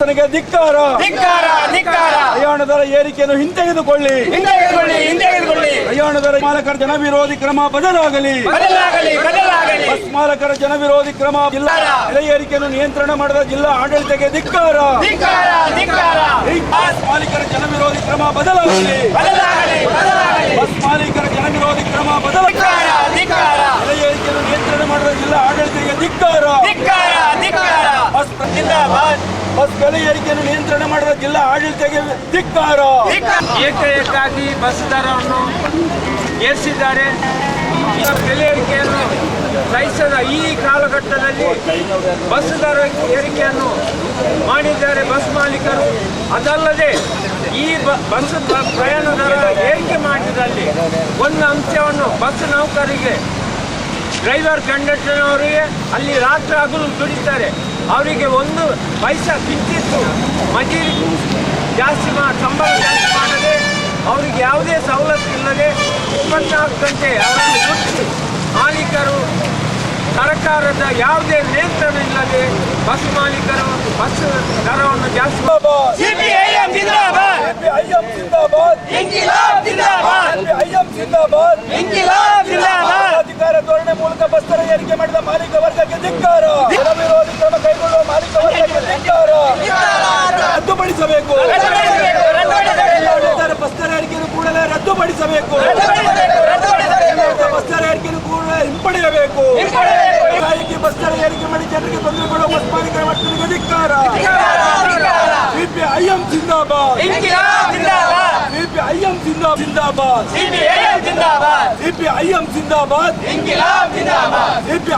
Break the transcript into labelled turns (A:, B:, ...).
A: ನನಗೆ ಧಿಕ್ಕಾರ.
B: ಧಿಕ್ಕಾರ ಧಿಕ್ಕಾರ.
A: ಪ್ರಯಾಣ ದರ ಏರಿಕೆಯನ್ನು ಹಿಂತೆಗೆದುಕೊಳ್ಳಿ.
B: ಹಿಂತೆಗೆದುಕೊಳ್ಳಿ ಹಿಂತೆಗೆದುಕೊಳ್ಳಿ.
A: ಪ್ರಯಾಣ ದರ ಮಾಲಕರ ಜನ ವಿರೋಧಿ ಕ್ರಮ ಬದಲಾಗಲಿ.
B: ಬದಲಾಗಲಿ ಬದಲಾಗಲಿ.
A: ಬಸ್ ಮಾಲಕರ ಜನವಿರೋಧಿ ಕ್ರಮ ಜಿಲ್ಲಾ ಬೆಲೆ ಏರಿಕೆಯನ್ನು ನಿಯಂತ್ರಣ ಮಾಡಿದ ಜಿಲ್ಲಾ ಆಡಳಿತಕ್ಕೆ ಧಿಕ್ಕಾರ.
B: ಧಿಕ್ಕಾರ ಧಿಕ್ಕಾರ.
A: ಬಸ್ ಮಾಲೀಕರ ಜನವಿರೋಧಿ ಕ್ರಮ ಬದಲಾಗಲಿ.
B: ಬದಲಾಗಲಿ ಬದಲಾಗಲಿ.
A: ಬಸ್ ಮಾಲೀಕರ ಜನವಿರೋಧಿ ಕ್ರಮ ಬದಲಾಗಲಿ.
B: ಧಿಕ್ಕಾರ ಧಿಕ್ಕಾರ.
A: ಬೆಲೆ ಏರಿಕೆಯನ್ನು ನಿಯಂತ್ರಣ ಮಾಡಿದ ಜಿಲ್ಲಾ ಆಡಳಿತಕ್ಕೆ ಧಿಕ್ಕಾರ.
B: ಧಿಕ್ಕಾರ.
A: ಬಸ್ ಬೆಲೆ ಏರಿಕೆಯನ್ನು ನಿಯಂತ್ರಣ ಮಾಡಿದ ಜಿಲ್ಲಾ ಆಡಳಿತಕ್ಕೆ ಧಿಕ್ಕಾರ.
B: ಏಕಾಗಿ
C: ಏಕಾಏಕಾಗಿ ಬಸ್ ದರವನ್ನು ಏರಿಸಿದ್ದಾರೆ ಬೆಲೆ ಏರಿಕೆಯನ್ನು ಸಹಿಸದ ಈ ಕಾಲಘಟ್ಟದಲ್ಲಿ ಬಸ್ ದರ ಏರಿಕೆಯನ್ನು ಮಾಡಿದ್ದಾರೆ ಬಸ್ ಮಾಲೀಕರು. ಅದಲ್ಲದೆ ಈ ಬಸ್ ಪ್ರಯಾಣ ದರ ಏರಿಕೆ ಮಾಡಿದಲ್ಲಿ ಒಂದು ಅಂಶವನ್ನು ಬಸ್ ನೌಕರಿಗೆ, ಡ್ರೈವರ್ ಕಂಡಕ್ಟರ್ನವರಿಗೆ ಅಲ್ಲಿ ರಾತ್ರಿ ಹಗಲು ದುಡಿತಾರೆ. ಅವರಿಗೆ ಒಂದು ಪೈಸಾ ಕಿಂಚಿತ್ತು. ಮಜೂರಿ ಜಾಸ್ತಿ ಮಾ ಸಂಬಳ ಜಾಸ್ತಿ ಮಾಡದೆ ಅವರಿಗೆ ಯಾವುದೇ ಸವಲತ್ತು ಇಲ್ಲದೆ ಇಪ್ಪತ್ನಾಲ್ಕು ಗಂಟೆ ಅವರನ್ನು ಗುರುತಿಸಿ ಮಾಲೀಕರು ಸರ್ಕಾರದ ಯಾವುದೇ ನಿಯಂತ್ರಣ ಇಲ್ಲದೆ ಬಸ್ ಮಾಲೀಕರು ಬಸ್ ದರವನ್ನು ಜಾಸ್ತಿ
A: ಜಿಂದಾಬಾದ್
B: ಜಿಂದಾಬಾದ್
A: ಜಿಂದಾಬಾದ್
B: ಜಿಂದಾಬಾದ್
A: ಸಿಪಿಐಎಂ ಜಿಂದಾಬಾದ್
B: ಇಂಕಿಲಾಬ್ ಜಿಂದಾಬಾದ್
A: ಅಧಿಕಾರ ಧೋರಣೆ ಮೂಲಕ ಬಸ್ ದರ ಏರಿಕೆ ಮಾಡಿದ ಮಾಲೀಕ ವರ್ಗಕ್ಕೆ ಧಿಕ್ಕಾರ ಜನ ವಿರೋಧಿ ಕ್ರಮ ಕೈಗೊಳ್ಳುವ ಮಾಲೀಕ ವರ್ಗಕ್ಕೆ ಧಿಕ್ಕಾರ ರದ್ದುಪಡಿಸಬೇಕು
B: ರದ್ದುಪಡಿಸಬೇಕು, ರದ್ದುಪಡಿಸಬೇಕು.
A: ಆಡಳಿತ ಬಸ್ ದರ ಏರಿಕೆಯನ್ನು ಕೂಡಲೇ ರದ್ದುಪಡಿಸಬೇಕು
B: ರದ್ದುಪಡಿಸಬೇಕು, ರದ್ದುಪಡಿಸಬೇಕು.
A: ಆಡಳಿತ ಬಸ್ ದರ ಏರಿಕೆಯನ್ನು ಕೂಡಲೇ ಹಿಂಪಡೆಯಬೇಕು.
B: ಹಿಂಪಡೆಯಬೇಕು.
A: ಏಕಾಏಕಿ ಬಸ್ ದರ ಏರಿಕೆ ಮಾಡಿ ಜನರಿಗೆ ತೊಂದರೆ ಕೊಡುವ ಬಸ್ ಮಾಲೀಕರ ವರ್ತನೆಗೆ ಧಿಕ್ಕಾರ
B: ಧಿಕ್ಕಾರ.
A: ಸಿಪಿಐಎಂ ಜಿಂದಾಬಾದ್.
B: ಇಂಕಿಲಾಬ್ ಜಿಂದಾಬಾದ್.
A: ಸಿಪಿಐಎಂ ಜಿಂದಾಬಾದ್.
B: ಸಿಪಿಐಎಂ ಜಿಂದಾಬಾದ್.
A: ಸಿಪಿಐಎಂ ಜಿಂದಾಬಾದ್.
B: ಇಂಕಿಲಾಬ್ ಜಿಂದಾಬಾದ್.
A: ಸಿಪಿ